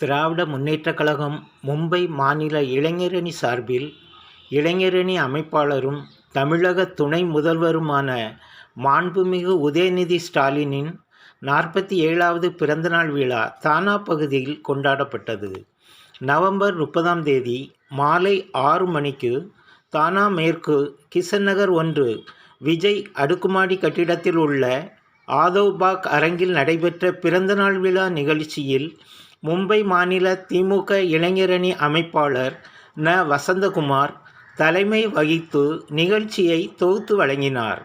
திராவிட முன்னேற்றக் கழகம் மும்பை மாநில இளைஞரணி சார்பில் இளைஞரணி அமைப்பாளரும் தமிழக துணை முதல்வருமான மாண்புமிகு உதயநிதி ஸ்டாலினின் நாற்பத்தி ஏழாவது பிறந்தநாள் விழா தானா பகுதியில் கொண்டாடப்பட்டது. நவம்பர் முப்பதாம் தேதி மாலை ஆறு மணிக்கு தானா மேற்கு கிஷன் நகர் ஒன்று விஜய் அடுக்குமாடி கட்டிடத்தில் உள்ள ஆதவ்பாக் அரங்கில் நடைபெற்ற பிறந்தநாள் விழா நிகழ்ச்சியில் மும்பை மாநில திமுக இளைஞரணி அமைப்பாளர் ந. வசந்தகுமார் தலைமை வகித்து நிகழ்ச்சியை தொகுத்து வழங்கினார்.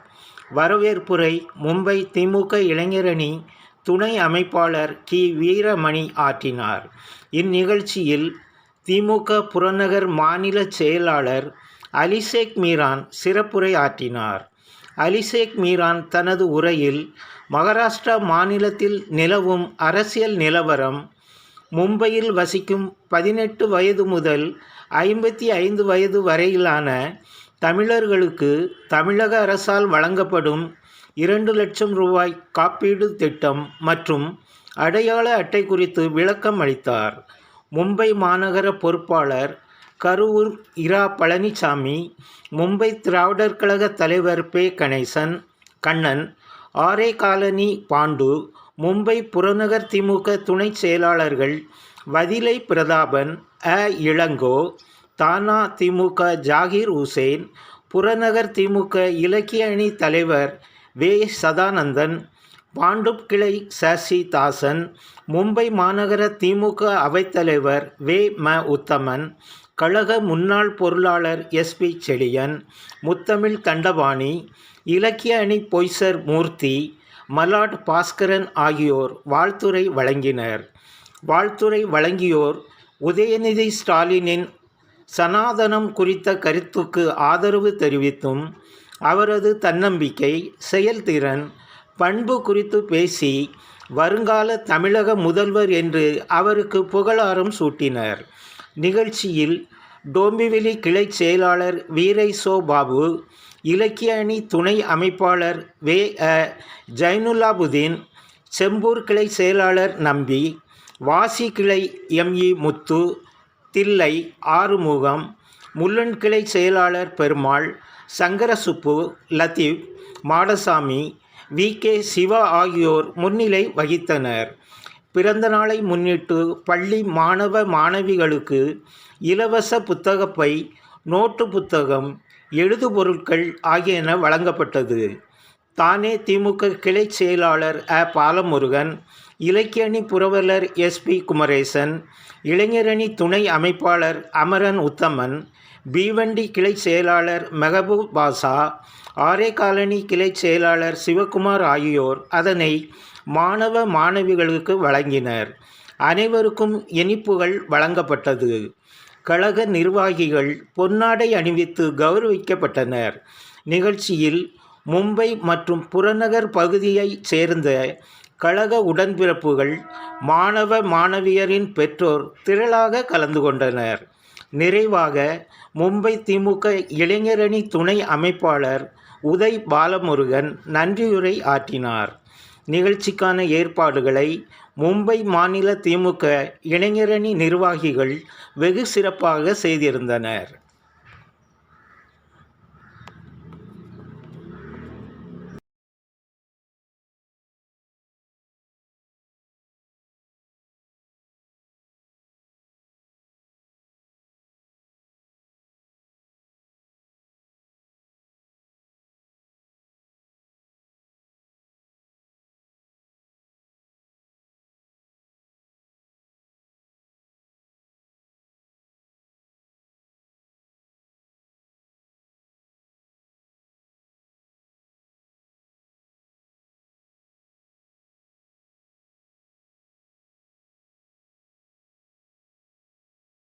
வரவேற்புரை மும்பை திமுக இளைஞரணி துணை அமைப்பாளர் கி. வீரமணி ஆற்றினார். இந்நிகழ்ச்சியில் திமுக புறநகர் மாநில செயலாளர் அலிசேக் மீரான் சிறப்புரை ஆற்றினார். அலிசேக் மீரான் தனது உரையில் மகாராஷ்டிரா மாநிலத்தில் நிலவும் அரசியல் நிலவரம் மும்பையில் வசிக்கும் பதினெட்டு வயது முதல் ஐம்பத்தி ஐந்து வயது வரையிலான தமிழர்களுக்கு தமிழக அரசால் வழங்கப்படும் இரண்டு லட்சம் ரூபாய் காப்பீடு திட்டம் மற்றும் அடையாள அட்டை குறித்து விளக்கம் அளித்தார். மும்பை மாநகர பொறுப்பாளர் கருவூர் இரா பழனிசாமி மும்பை திராவிடர் கழக தலைவர் பே கணேசன் கண்ணன் ஆரே காலனி பாண்டு மும்பை புறநகர் திமுக துணை செயலாளர்கள் வதிலை பிரதாபன் அ. இளங்கோ தானா திமுக ஜாகிர் உசேன் புறநகர் திமுக இலக்கிய அணி தலைவர் வே. சதானந்தன் பாண்டுப்கிளை சசி தாசன் மும்பை மாநகர திமுக அவைத்தலைவர் வே. ம. உத்தமன் கழக முன்னாள் பொருளாளர் எஸ்பி செழியன் முத்தமிழ் தண்டபாணி இலக்கிய அணி பொய்சர் மூர்த்தி மலாட் பாஸ்கரன் ஆகியோர் வாழ்த்துரை வழங்கினர். வாழ்த்துரை வழங்கியோர் உதயநிதி ஸ்டாலினின் சனாதனம் குறித்த கருத்துக்கு ஆதரவு தெரிவித்தும் அவரது தன்னம்பிக்கை செயல்திறன் பண்பு குறித்து பேசி வருங்கால தமிழக முதல்வர் என்று அவருக்கு புகழாரம் சூட்டினர். நிகழ்ச்சியில் டோம்பிவிலி கிளை செயலாளர் வீரை சோ பாபு இலக்கிய அணி துணை அமைப்பாளர் வே அ ஜைனுல்லாபுதீன் செம்பூர் கிளை செயலாளர் நம்பி வாசி கிளை எம்இ முத்து தில்லை ஆறுமுகம் முள்ளன் கிளை செயலாளர் பெருமாள் சங்கரசுப்பு லத்தீப் மாடசாமி வி. கே. சிவா ஆகியோர் முன்னிலை வகித்தனர். பிறந்த நாளை முன்னிட்டு பள்ளி மாணவ மாணவிகளுக்கு இலவச புத்தகப்பை நோட்டு புத்தகம் எழுதுபொருட்கள் ஆகியன வழங்கப்பட்டது. தானே திமுக கிளை செயலாளர் அ. பாலமுருகன் இலக்கியணி புரவலர் எஸ்பி குமரேசன் இளைஞரணி துணை அமைப்பாளர் அமரன் உத்தமன் பீவண்டி கிளை செயலாளர் மெஹபூப் பாசா ஆரே காலனி கிளை செயலாளர் சிவகுமார் ஆகியோர் அதனை மாணவ மாணவிகளுக்கு வழங்கினர். அனைவருக்கும் இனிப்புகள் வழங்கப்பட்டது. கழக நிர்வாகிகள் பொன்னாடை அணிவித்து கௌரவிக்கப்பட்டனர். நிகழ்ச்சியில் மும்பை மற்றும் புறநகர் பகுதியைச் சேர்ந்த கழக உடன்பிறப்புகள் மாணவ மாணவியரின் பெற்றோர் திரளாக கலந்து கொண்டனர். நிறைவாக மும்பை திமுக இளைஞரணி துணை அமைப்பாளர் உதய் பாலமுருகன் நன்றியுரை ஆற்றினார். நிகழ்ச்சிக்கான ஏற்பாடுகளை மும்பை மாநில திமுக இளைஞரணி நிர்வாகிகள் வெகு சிறப்பாக செய்திருந்தனர்.